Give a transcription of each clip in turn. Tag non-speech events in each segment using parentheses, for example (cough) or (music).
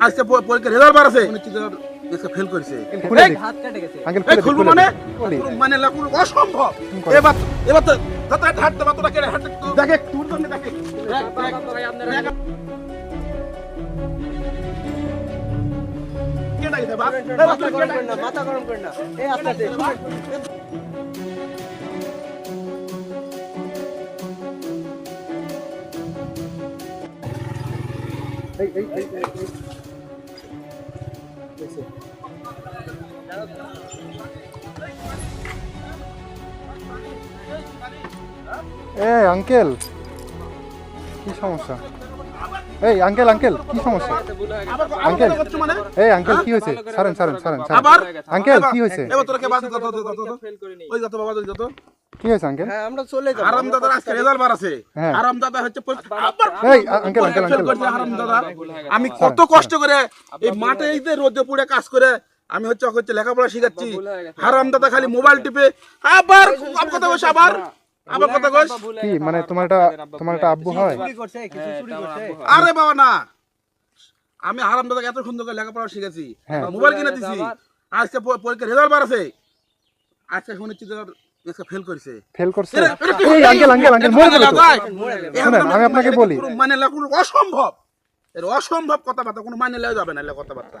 আজকে পরীক্ষা রেজাল্ট বার আছে। ফেল করেছে মানে? মানে অসম্ভব। এবার এবার তো দাদা হাঁটতে বাতরা কেড়ে মাথা গরম করেন না এ আঙ্কেল কি সমস্যা? এই আঙ্কেল আঙ্কেল কি সমস্যা? আঙ্কেল এই আঙ্কেল কি হয়েছে? সারেন সারেন সারেন আঙ্কেল কি হয়েছে? হ্যাঁ। আমি কত কষ্ট করে এই মাঠে এই রোদে পুড়ে কাজ করে আমি হচ্ছে হচ্ছে লেখাপড়া শিখাচ্ছি। হারাম দাদা খালি মোবাইল টিপে। আবার কথা কইস আবার আবার কথা কইস কি মানে তোমার একটা তোমার আব্বু হয়? চুরি করছে কিছু চুরি করছে। আরে বাবা না। আমি হারাম দাদাকে এত সুন্দর করে লেখাপড়া শিখেছি হ্যাঁ। মোবাইল কিনে দিছি। আজকে প- পরীক্ষা রেজাল্ট বার আছে। আজকে শুনেছি যে ওর ফেল করেছে। ফেল করছে? এই আঙ্কেল আঙ্কেল আঙ্কেল মরে তো। আমি আপনাকে বলি। মানে লা- অসম্ভব। এর অসম্ভব কথাবার্তা কোনো মানে লেও যাবে না কথাবার্তা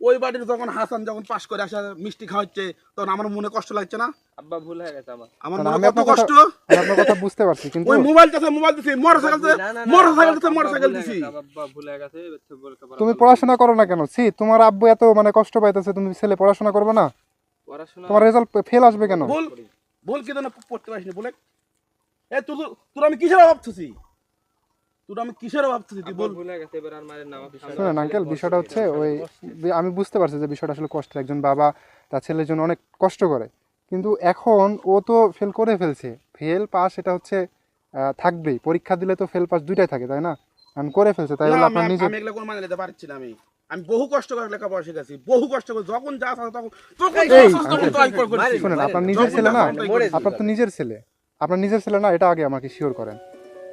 ওই বাড়ির যখন হাসান যখন পাস করে আসা মিষ্টি খাওয়াচ্ছে তখন আমার মনে কষ্ট লাগছে না? আব্বা ভুল হয়ে গেছে আমার। আমার মনে কত কষ্ট? আমি আপনার কথা বুঝতে পারছি (laughs) কিন্তু ওই মোবাইল চাষে মোবাইল দিছি মোটরসাইকেল না, না, না, মোটরসাইকেল দিছে মোটরসাইকেল আব্বা দিছি। আব্বা ভুল হয়ে গেছে এবার বলতে পারো তুমি পড়াশোনা করো না কেন? সি তোমার আব্বু এত মানে কষ্ট পাইতেছে তুমি ছেলে পড়াশোনা করবে না? পড়াশোনা তোমার রেজাল্ট ফেল আসবে কেন? বল বল কি না পড়তে পারিস বলে? এ তুই তোর আমি কিসের অভাব থুছি আমি কিসের অভাব তুই বল। ভুল গেছে এবার আর মারের নাম আপনি শুনেন আঙ্কেল বিষয়টা হচ্ছে ওই আমি বুঝতে পারছি যে বিষয়টা আসলে কষ্টের একজন বাবা তার ছেলের জন্য অনেক কষ্ট করে। কিন্তু এখন ও তো ফেল করে ফেলছে। ফেল পাস এটা হচ্ছে আহ, থাকবেই। পরীক্ষা দিলে তো ফেল পাস দুইটাই থাকে তাই না? আমি করে ফেলছে তাই বলে আপনার নিজে আমি এগুলা কোনো মানে নিতে পারছি না আমি। আমি বহু কষ্ট করে লেখাপড়া শিখেছি বহু কষ্ট করে যখন যা তখন তখন। শুনেন আপনার নিজের ছেলে না। আপনার তো নিজের ছেলে। আপনার নিজের ছেলে না এটা আগে আমাকে শিওর করেন।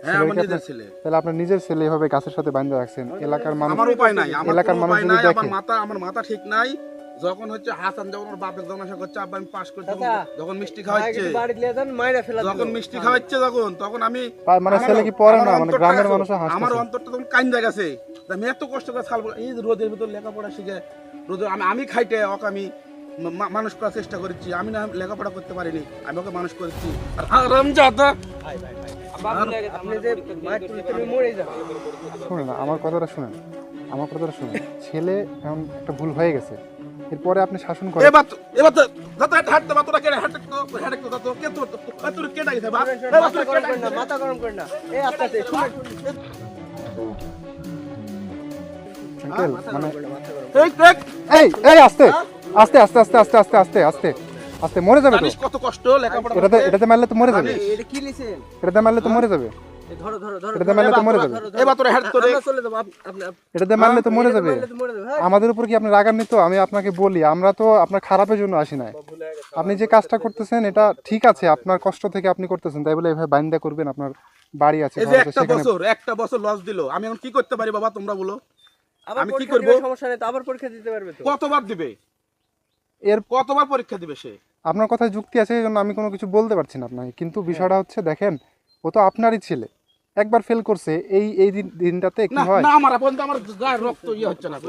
হ্যাঁ আমার নিজের ছেলে। তাহলে আপনার নিজের ছেলে এভাবে গাছের সাথে বাঁধা রাখছেন? এলাকার মানুষ আমার উপায় নাই এলাকার মানুষ যদি নাই আমার মাথা আমার মাথা ঠিক নাই। যখন হচ্ছে হাসান যখন ওর বাপের যখন আশা করছে আব্বা আমি পাস করতে যখন মিষ্টি খাওয়াচ্ছে বাড়ি লিয়ে যান মাইরা ফেলা যখন মিষ্টি খাওয়াচ্ছে যখন তখন আমি মানে ছেলে কি পড়ে না? মানে অন্তরটা গ্রামের মানুষ আমার অন্তরটা তখন কান্দা গেছে। আমি এত কষ্ট করে ছাল এই রোদের ভিতর লেখাপড়া শিখে রোদে আমি আমি খাইতে ওকে আমি মানুষ করার চেষ্টা করেছি। আমি না লেখাপড়া করতে পারিনি আমি ওকে মানুষ করেছি। আর শুনেন আমার কথাটা শুনেন। আমার কথাটা শুনেন। ছেলে এখন একটা ভুল হয়ে গেছে। এরপরে আপনি শাসন করেন। এবার তো- এবার তো যত হাঁটতে বা তোরা কেটে হাঁটতে তো হাঁটতে তো তো কে তোর তোর তোর কে ডাইছে বা এবার মাথা তোর কে গরম করেন না ডাইছে? মাথা গরম করেন না। এই আস্তে আস্তে শুনুন। আঙ্কেল মানে এই দেখ এই এই আস্তে। আস্তে আস্তে আস্তে আস্তে আস্তে আস্তে আস্তে। আস্তে মরে যাবে তো? কত কষ্ট লেখাপড়া এটাতে এটাতে মারলে তো মরে যাবে। এটা কি লিছেন এটাতে মারলে তো মরে যাবে। ধরো ধরো ধরো এটাতে মারলে তো মরে যাবে। এবার তোরা হাঁট তোরে চলে যাব আপনি এটাতে মারলে তো মরে যাবে। মারলে তো মরে যাবে আমাদের উপর কি আপনি রাগান্বিত? আমি আপনাকে বলি আমরা তো আপনার খারাপের জন্য আসি নাই। আপনি যে কাজটা করতেছেন এটা ঠিক আছে আপনার কষ্ট থেকে আপনি করতেছেন। তাই বলে এভাবে বাইন্দা করবেন আপনার বাড়ি আছে এই যে একটা বছর একটা বছর লস দিল। আমি এখন কি করতে পারি বাবা তোমরা বলো? আমি কি করব? সমস্যা নেই তো আবার পরীক্ষা দিতে পারবে তো। কতবার দিবে? এর কতবার পরীক্ষা দিবে সে? আপনার কথায় যুক্তি আছে এই জন্য আমি কোনো কিছু বলতে পারছি না আপনাকে। কিন্তু বিষয়টা হচ্ছে দেখেন ও তো আপনারই ছেলে। একবার ফেল করছে এই এই দিন দিনটাতে কি হয়? না আমার পর্যন্ত আমার গায়ের রক্ত ইয়ে হচ্ছে না তো।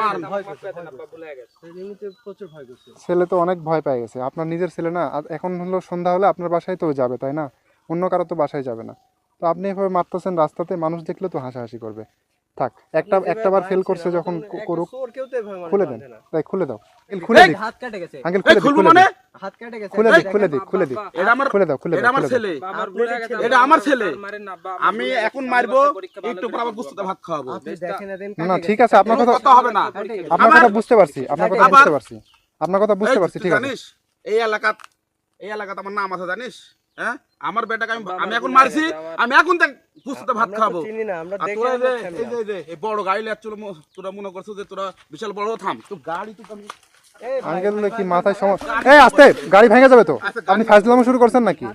মার না। এমনিতে প্রচুর ভয় করছে। ছেলে তো অনেক ভয় পেয়ে গেছে। আপনার নিজের ছেলে না আর এখন হলো সন্ধ্যা হলে আপনার বাসায় তো যাবে তাই না? অন্য কারও তো বাসায় যাবে না। তো আপনি এভাবে মারতেছেন রাস্তাতে মানুষ দেখলে তো হাসাহাসি করবে। থাক একটা একটা বার ফেল করছে যখন করুক খুলে দেন। তাই খুলে দাও। খুলে এই, দিক। হাত কেটে গেছে। আঙ্কেল খুলে দিক মানে? হাত কেটে গেছে। খুলে দিক খুলে দিক খুলে দিক। এটা আমার খুলে দাও খুলে এটা আমার ছেলে। এটা আমার ছেলে। আমি এখন মারবো একটু পর আবার গুস্তাতে ভাত খাওয়াবো। আপনি দেখেন এদিন না না ঠিক আছে আপনার কথা হবে না। আপনার কথা বুঝতে পারছি আপনার কথা বুঝতে পারছি। আপনার কথা বুঝতে পারছি ঠিক আছে। জানিস? এই এলাকাত এই এলাকাতে আমার নাম আছে জানিস? হ্যাঁ? আমার বেটাকে আমি আমি এখন মারছি। আমি এখন দেখ পুস্তুতে ভাত খাব। তোরা যে এই বড় গাড়ি লাগছিল তোরা মনে করছ যে তোরা বিশাল বড় থাম। তো গাড়ি তো আঙ্কেল কি মাথায় সমস্যা? এই আস্তে গাড়ি ভেঙে যাবে তো। আপনি ফাজলামো শুরু করছেন নাকি?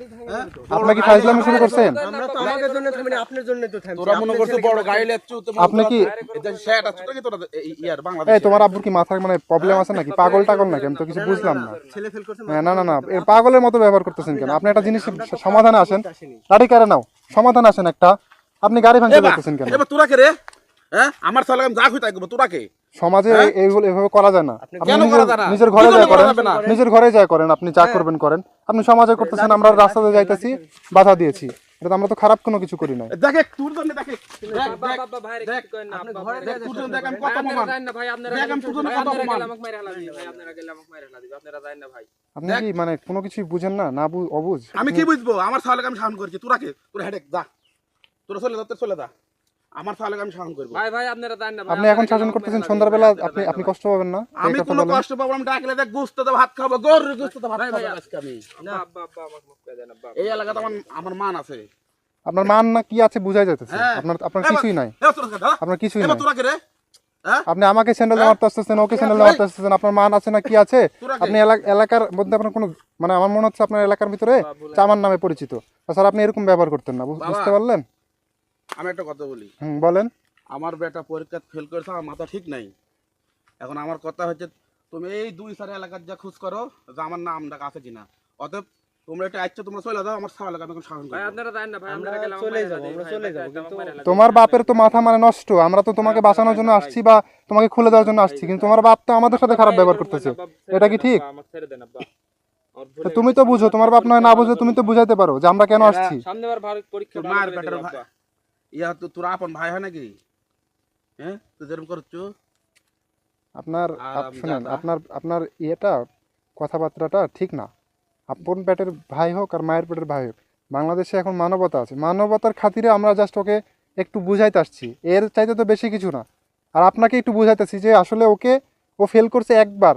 আপনার কি ফাজলামো শুরু করছেন? আমরা তো আমাদের জন্য থামিনি আপনার জন্য তো থামছি। তোরা মনে করছ বড় গাড়ি লাগছো তো আপনি কি- সেট আছে নাকি তোরা এই- ইয়ার এই তোমার আব্বুর কি মাথায় মানে প্রবলেম আছে নাকি? পাগল টাগল নাকি? আমি তো কিছু বুঝলাম না। ছেলে ফেল করছে হ্যাঁ, না না না। এর পাগলের মতো ব্যবহার করতেছেন কেন? আপনি একটা জিনিস সমাধানে আসেন। গাড়ি কেড়ে নাও। সমাধান আসেন একটা। আপনি গাড়ি ভাঙতে পারতেছেন কেন? তোরা কে রে? হ্যাঁ? আমার সালে আমি যা খুঁজে তাই করব। তোরা কে? সমাজে এইগুলো এভাবে করা যায় না। নিজের- ঘরে যায় করেন নিজের ঘরে যায় করেন আপনি যা করবেন করেন। আপনি সমাজে করতেছেন আমরা রাস্তাতে যাইতেছি বাধা দিয়েছি। এটা আমরা তো খারাপ কোনো কিছু করি নাই। দেখে তোর জন্য দেখে। দেখ, দেখ, আব্বা, দেখ, না, আপনি ঘরে দেখ, তোর জন্য দেখ আমি কত অপমান। না, ভাই, আপনারা দেখ, আমি তোর জন্য কত অপমান। আমাকে মাইরা হালা দিবে, ভাই, আপনারা গেলে আমাকে মাইরা হালা দিবে, আপনারা যান না, ভাই। আপনি কি মানে কোনো কিছুই বুঝেন না? না অবুঝ। আমি কি বুঝব? আমার সালেকে আমি শাসন করছি তোরা কে তোরা হেডেক যা। তোরা চলে যা তোর চলে যা। আমার সালেকে আমি শাসন করব। ভাই, ভাই, আপনারা যান না, আপনি এখন শাসন করতেছেন? আপনি আপনি কষ্ট পাবেন না? আমি কোনো কষ্ট পাবো আমি ডাকলে দেখ গুস্ত ভাত খাব গরুর গুস্ত ভাত ভাই, ভাই, খাব আজকে আমি। আব্বা, আব্বা, আব্বা, আমাকে মাফ করে দেন, আব্বা। এই এলাকাতে আমার আমার মান আছে। আপনার মান না কি আছে বুঝাই যাইতেছে। হ্যাঁ। আপনার আপনার কিছুই নাই? আপনার কিছুই নাই। তোরা কে রে। হ্যাঁ? আপনি আমাকে স্যান্ডেল মারতে আসতেছেন ওকে স্যান্ডেল। মারতে আসতেছেন আপনার মান আছে না কি আছে? আপনি এলাকার মধ্যে আপনার কোনো মানে আমার মনে হচ্ছে আপনার এলাকার ভিতরে চামার নামে পরিচিত। স্যার আপনি এরকম ব্যবহার করতেন না বুঝতে পারলেন? আমি একটা কথা বলি। বলেন। আমার বেটা পরীক্ষা ফেল করেছে আমার মাথা ঠিক নাই। এখন আমার কথা হচ্ছে তুমি এই দুই সারি এলাকার যা খোঁজ করো যে আমার নাম ডাকা আছে কিনা। অতএব তোমরা এটা আচ্ছা তোমরা চলে যাও আমার সারা এলাকা আমি শাসন ভাই, আপনারা যান না, ভাই, আমরা আপনারা গেলে আমাকে চলে মাইরা যাব, হালা দিবে, আমরা চলে ভাই, যাব, আমাকে কিন্তু মাইরা হালা দিবে। তোমার বাপের তো মাথা মানে নষ্ট আমরা তো তোমাকে বাঁচানোর জন্য আসছি বা তোমাকে খুলে দেওয়ার জন্য আসছি কিন্তু তোমার বাপ তো আমাদের সাথে খারাপ ব্যবহার করতেছে। এটা কি ঠিক? আমাকে ছেড়ে দেন, আব্বা। তো তুমি তো বুঝো তোমার বাপ নয় না বুঝো তুমি তো বুঝাইতে পারো যে আমরা কেন আসছি। সামনেবার ভারত পরীক্ষা বেটার। ইয়া তো তোর আপন ভাই হয় নাকি? হ্যাঁ যেরকম করছ। আপনার শুনেন আপনার আপনার ইয়েটা কথাবার্তাটা ঠিক না। আপন পেটের ভাই হোক আর মায়ের পেটের ভাই হোক বাংলাদেশে এখন মানবতা আছে। মানবতার খাতিরে আমরা জাস্ট ওকে একটু বুঝাইতে আসছি। এর চাইতে তো বেশি কিছু না। আর আপনাকে একটু বুঝাইতেছি যে আসলে ওকে ও ফেল করছে একবার।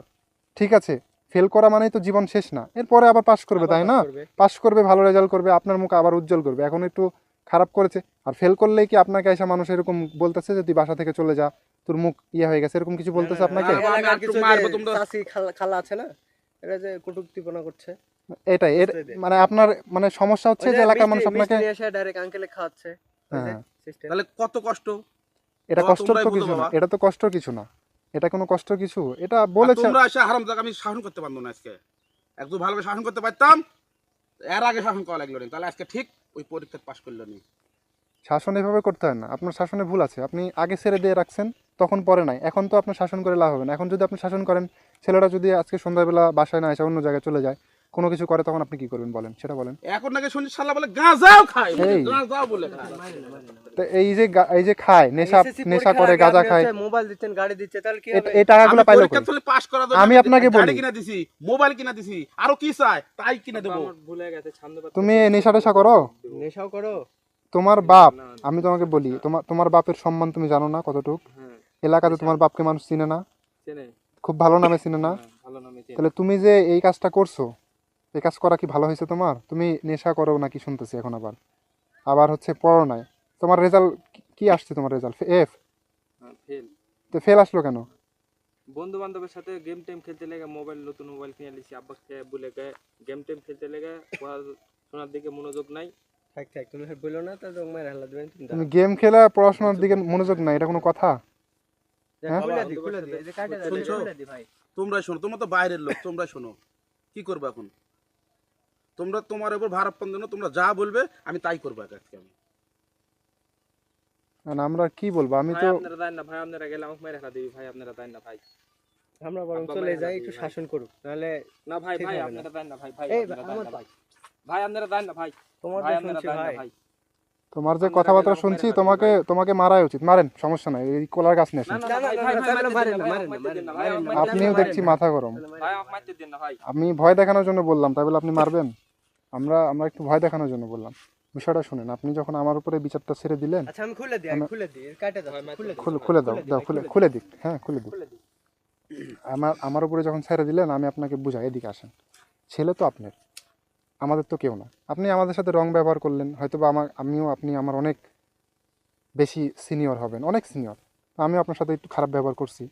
ঠিক আছে? ফেল করা মানেই তো জীবন শেষ না। এরপরে আবার পাশ করবে তাই না। পাশ করবে ভালো রেজাল্ট করবে আপনার মুখ আবার উজ্জ্বল করবে। এখন একটু খারাপ করেছে আর ফেল করলেই কি আপনাকে এসে মানুষ এরকম বলতেছে যে তুই বাসা থেকে চলে যা তোর মুখ ইয়ে হয়ে গেছে এরকম কিছু বলতেছে আপনাকে খালা আছে না যে কটুক্তিপনা করছে এটাই মানে আপনার মানে সমস্যা হচ্ছে যে এলাকার মানুষ আপনাকে ডাইরেক্ট আঙ্কেলে খাওয়াচ্ছে হ্যাঁ। তাহলে কত কষ্ট এটা তোমরাই তো কিছু না এটা তো কষ্টর কিছু না এটা কোনো কষ্ট কিছু এটা বলেছে তোমরা এসে হারাম আমি শাসন করতে পারব না আজকে একদম ভালোভাবে শাসন করতে পারতাম এর আগে শাসন করা লাগল না, তাহলে আজকে ঠিক ওই পরীক্ষা পাশ করল নি। শাসন এভাবে করতে হয় না, আপনার শাসনে ভুল আছে, আপনি আগে ছেড়ে দিয়ে রাখছেন, তখন পরে নাই, এখন তো আপনার শাসন করে লাভ হবে না, এখন যদি আপনি শাসন করেন, ছেলেরা যদি আজকে সন্ধ্যাবেলা বাসায় না এসে অন্য জায়গায় চলে যায় কোনো কিছু করে তখন আপনি কি করবেন বলেন? সেটা বলেন। এখন নাকি শুনি শালা বলে গাঁজাও খায় এই। গাঁজাও বলে খায়। তো এই যে গা- এই যে খায় নেশা নেশা করে গাঁজা খায়। মোবাইল দিচ্ছেন গাড়ি দিচ্ছে তাহলে কি হবে? এই টাকাগুলো আমি পাইলো পরীক্ষা কই? চলে পাস করার জন্য আমি আপনাকে গাড়ি বলি। কিনা দিছি মোবাইল কিনা দিছি। আরও কি চাই তাই কিনা দেবো। আমার ভুল গেছে, সামনেবার তুমি এই নেশা টেশা করো? নেশাও করো। তোমার বাপ আমি তোমাকে বলি তোমার তোমার বাপের সম্মান তুমি জানো না কতটুক? হ্যাঁ, এলাকাতে তোমার বাপকে মানুষ চিনে না? চেনে? খুব ভালো নামে চিনে না? হ্যাঁ, ভালো নামে চেনে। তাহলে তুমি যে এই কাজটা করছ এই কাজ করা কি ভালো হয়েছে তোমার? তুমি নেশা করো নাকি শুনতেছি এখন আবার? আবার হচ্ছে পড়ো নাই। তোমার রেজাল্ট কি আসছে তোমার রেজাল্ট এফ fail। তো ফেল আসলো কেন? বন্ধু বান্ধবের সাথে গেম টেম খেলতে লেগে মোবাইল নতুন মোবাইল কিনে নিয়েছি আব্বাকে বলে গেম টেম খেলতে লেগে পড়াশোনার দিকে মনোযোগ নাই। থাক থাক তুমি বলো না তো তোমার হাল্লা দিবেন তুমি তুমি গেম খেলা পড়াশোনার দিকে মনোযোগ নাই এটা কোনো কথা? হ্যাঁ? তোমরা শোনো তোমরা তো বাইরের লোক তোমরা শোনো। কি করবে এখন? তোমরা তোমার উপর ভারাপ্পান জন্য তোমরা যা বলবে আমি তাই করব আজকে আমি। আমরা কি বলব? আমি তো আপনারা দেন না ভাই আপনারা গেলে আমাকে মেরে দিবি ভাই আপনারা দেন না ভাই। আমরা বরং চলে যাই একটু শাসন করুক নাহলে না ভাই ভাই আপনারা দেন না ভাই ভাই ভাই। আপনারা দেন না ভাই। তোমার ভাই শুনছি তোমার যে কথাবার্তা শুনছি তোমাকে তোমাকে মারাই উচিত মারেন সমস্যা নাই এই কলার গাছ নিয়ে না আসেন। না না, ভাই না, ভাই না, ভাই না, মারতে মারেন দেন না, না, ভাই, মারেন না, আমাকে মারতে দেন না, মারেন ভাই, না, আমাকে মারতে আপনিও দেখছি মাথা গরম। ভাই আমাকে মারতে দেন না ভাই। আমি ভয় দেখানোর জন্য বললাম তাই বলে আপনি মারবেন? আমরা আমরা একটু ভয় দেখানোর জন্য বললাম। বিষয়টা শুনেন আপনি যখন আমার উপরে বিচারটা ছেড়ে দিলেন আচ্ছা আমি খুলে দিই খুলে দিই কাটে দাও খুলে খুলে খুলে দাও দাও খুলে খুলে দিক হ্যাঁ খুলে দিক। দিই। আমার আমার উপরে যখন ছেড়ে দিলেন আমি আপনাকে বুঝাই এদিকে আসেন। ছেলে তো আপনার আমাদের তো কেউ না। আপনি আমাদের সাথে রং ব্যবহার করলেন হয়তো বা আমার আমিও আপনি আমার অনেক বেশি সিনিয়র হবেন অনেক সিনিয়র। আমি আপনার সাথে একটু খারাপ ব্যবহার করছি।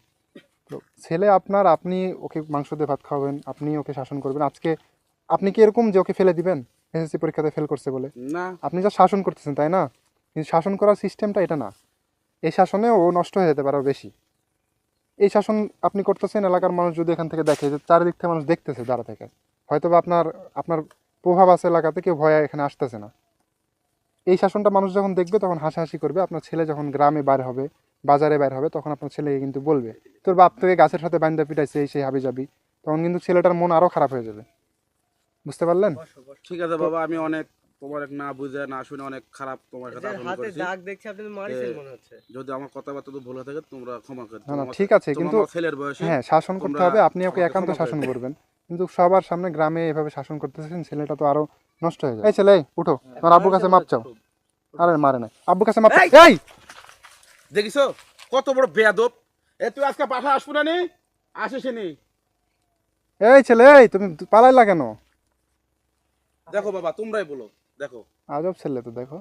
তো ছেলে আপনার আপনি ওকে মাংস দিয়ে ভাত খাওয়াবেন আপনি ওকে শাসন করবেন। আজকে আপনি কি এরকম যে ওকে ফেলে দিবেন? এসএসসি পরীক্ষাতে ফেল করছে বলে? না। আপনি যা শাসন করতেছেন তাই না? কিন্তু শাসন করার সিস্টেমটা এটা না। এই শাসনে ও নষ্ট হয়ে যেতে পারে বেশি। এই শাসন আপনি করতেছেন এলাকার মানুষ যদি এখান থেকে দেখে যে চারিদিক থেকে মানুষ দেখতেছে দাঁড়া থেকে। হয়তো বা আপনার আপনার প্রভাব আছে এলাকাতে কেউ ভয়ে এখানে আসতেছে না। এই শাসনটা মানুষ যখন দেখবে তখন হাসাহাসি করবে। আপনার ছেলে যখন গ্রামে বার হবে বাজারে বাইর হবে তখন আপনার ছেলেকে কিন্তু বলবে। তোর বাপ থেকে গাছের সাথে বান্ধা পিটাইছে এই সেই হাবি যাবি তখন কিন্তু ছেলেটার মন আরও খারাপ হয়ে যাবে। বুঝতে পারলেন। ঠিক আছে বাবা আমি অনেক তোমার এক না বুঝে না শুনে অনেক খারাপ তোমার সাথে আচরণ করেছি। দাগ দেখছি আপনি মারিছেন মনে হচ্ছে। যদি আমার কথাবার্তা তো ভুল হয়ে থাকে তোমরা ক্ষমা করে না, না, ঠিক আছে, কিন্তু- ছেলের বয়সে হ্যাঁ শাসন করতে হবে আপনি ওকে একান্ত শাসন করবেন। কিন্তু সবার সামনে গ্রামে এভাবে শাসন করতেছেন ছেলেটা তো আরও নষ্ট হয়ে যায় এই ছেলে উঠো। তোমার আব্বুর কাছে মাপ চাও। আরে মারে নাই আব্বুর কাছে মাপ এই! দেখিছো? কত বড় বেয়াদব। এ তুই আজকে পাঠা আসব না নি? আসিস এই ছেলে এই তুমি পালাইলা কেন? দেখো বাবা তোমরাই বলো দেখো। আজব ছেলে তো দেখো।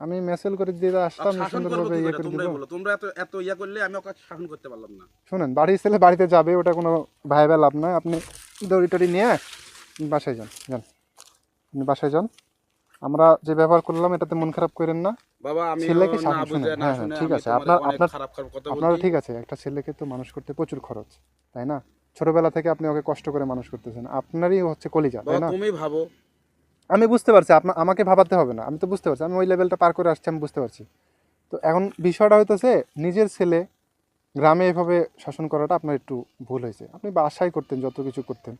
আমি মেসেল করে দিয়ে আসতাম সুন্দরভাবে ইয়ে করে? দিব। বলো। তোমরা এত এত ইয়া করলে আমি ওকে শাসন করতে পারলাম না। শুনেন বাড়ির ছেলে বাড়িতে যাবে ওটা কোনো ভাইবা লাভ নয়। আপনি দড়ি টড়ি নিয়ে বাসায় যান যান। আপনি বাসায় যান। আমরা যে ব্যবহার করলাম এটাতে মন খারাপ করেন না। বাবা আমি ছেলেকে না হ্যাঁ, হ্যাঁ, ঠিক আছে, আপনার- আপনার- খারাপ খারাপ কথা আপনারও ঠিক আছে একটা ছেলেকে তো মানুষ করতে প্রচুর খরচ তাই না? ছোটবেলা থেকে আপনি ওকে কষ্ট করে মানুষ করতেছেন। আপনারই হচ্ছে কলিজা তাই না? তুমি ভাবো আমি বুঝতে পারছি আপনার আমাকে ভাবাতে হবে না। আমি তো বুঝতে পারছি, আমি ওই লেভেলটা পার করে আসছি, আমি বুঝতে পারছি। তো এখন বিষয়টা হইতেছে, নিজের ছেলে গ্রামে এভাবে শাসন করাটা আপনার একটু ভুল হয়েছে। আপনি বাসায় করতেন, যত কিছু করতেন,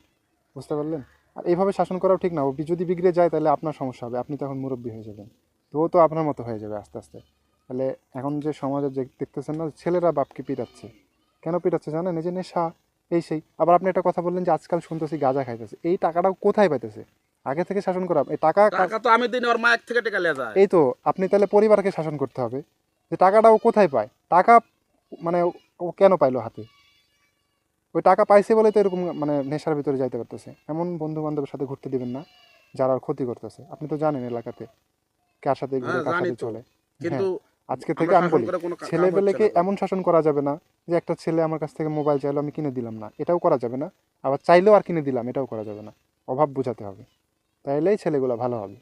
বুঝতে পারলেন? আর এইভাবে শাসন করাও ঠিক না। ও যদি বিগড়ে যায়, তাহলে আপনার সমস্যা হবে। আপনি তখন মুরব্বী হয়ে যাবেন। তো ও তো আপনার মতো হয়ে যাবে আস্তে আস্তে। তাহলে এখন যে সমাজে যে দেখতেছেন না, ছেলেরা বাপকে পিটাচ্ছে। কেন পিটাচ্ছে জানেন? এই যে নেশা, এই সেই। আবার আপনি একটা কথা বললেন যে, আজকাল শুনতেছি গাঁজা খাইতেছে। এই টাকাটাও কোথায় পাইতেছে? আগে থেকে শাসন করা এই টাকা টাকা তো আমি দিন ওর মায়ের থেকে টেকা লিয়ে যায়। এই তো আপনি তাহলে পরিবারকে শাসন করতে হবে। যে টাকাটা ও কোথায় পায়? টাকা মানে ও কেন পাইলো হাতে? ওই টাকা পাইছে বলে তো এরকম মানে নেশার ভিতরে যাইতে পারতেছে। এমন বন্ধু বান্ধবের সাথে ঘুরতে দিবেন না যারা ক্ষতি করতেছে। আপনি তো জানেন এলাকাতে কার সাথে ঘুরে হ্যাঁ, কার সাথে চলে। কিন্তু আজকে থেকে আমি বলি ছেলেবেলেকে এমন শাসন করা যাবে না যে একটা ছেলে আমার কাছ থেকে মোবাইল চাইলো আমি কিনে দিলাম না। এটাও করা যাবে না। আবার চাইলেও আর কিনে দিলাম এটাও করা যাবে না। অভাব বোঝাতে হবে। তাইলেই ছেলেগুলো ভালো হবে।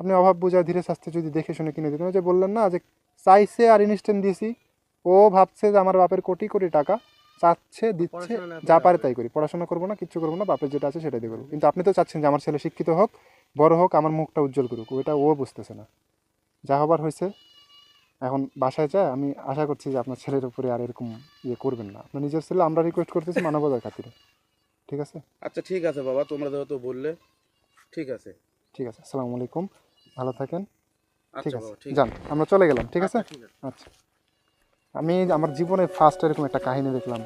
আপনি অভাব বোঝা ধীরে সাস্তে যদি দেখে শুনে কিনে দিতেন যে বললেন না যে চাইছে আর ইনস্ট্যান্ট দিয়েছি ও ভাবছে যে আমার বাপের কোটি কোটি টাকা চাচ্ছে দিচ্ছে যা পারে তাই করি পড়াশোনা করব না কিচ্ছু করব না বাপের যেটা আছে সেটাই দিয়ে করব। কিন্তু আপনি তো চাচ্ছেন যে আমার ছেলে শিক্ষিত হোক বড় হোক আমার মুখটা উজ্জ্বল করুক ওইটা ও বুঝতেছে না। যা হবার হয়েছে এখন বাসায় যায় আমি আশা করছি যে আপনার ছেলের উপরে আর এরকম ইয়ে করবেন না। আপনার নিজের ছেলে আমরা রিকোয়েস্ট করতেছি মানবতার খাতিরে। ঠিক আছে? আচ্ছা ঠিক আছে বাবা তোমরা যেহেতু বললে ঠিক আছে। ঠিক আছে আসসালামু আলাইকুম। ভালো থাকেন। ঠিক আচ্ছা আছে ঠিক যান আমরা চলে গেলাম ঠিক আছে? আচ্ছা, ঠিক আছে। আচ্ছা। আমি আমার জীবনে ফার্স্ট এরকম একটা কাহিনী দেখলাম।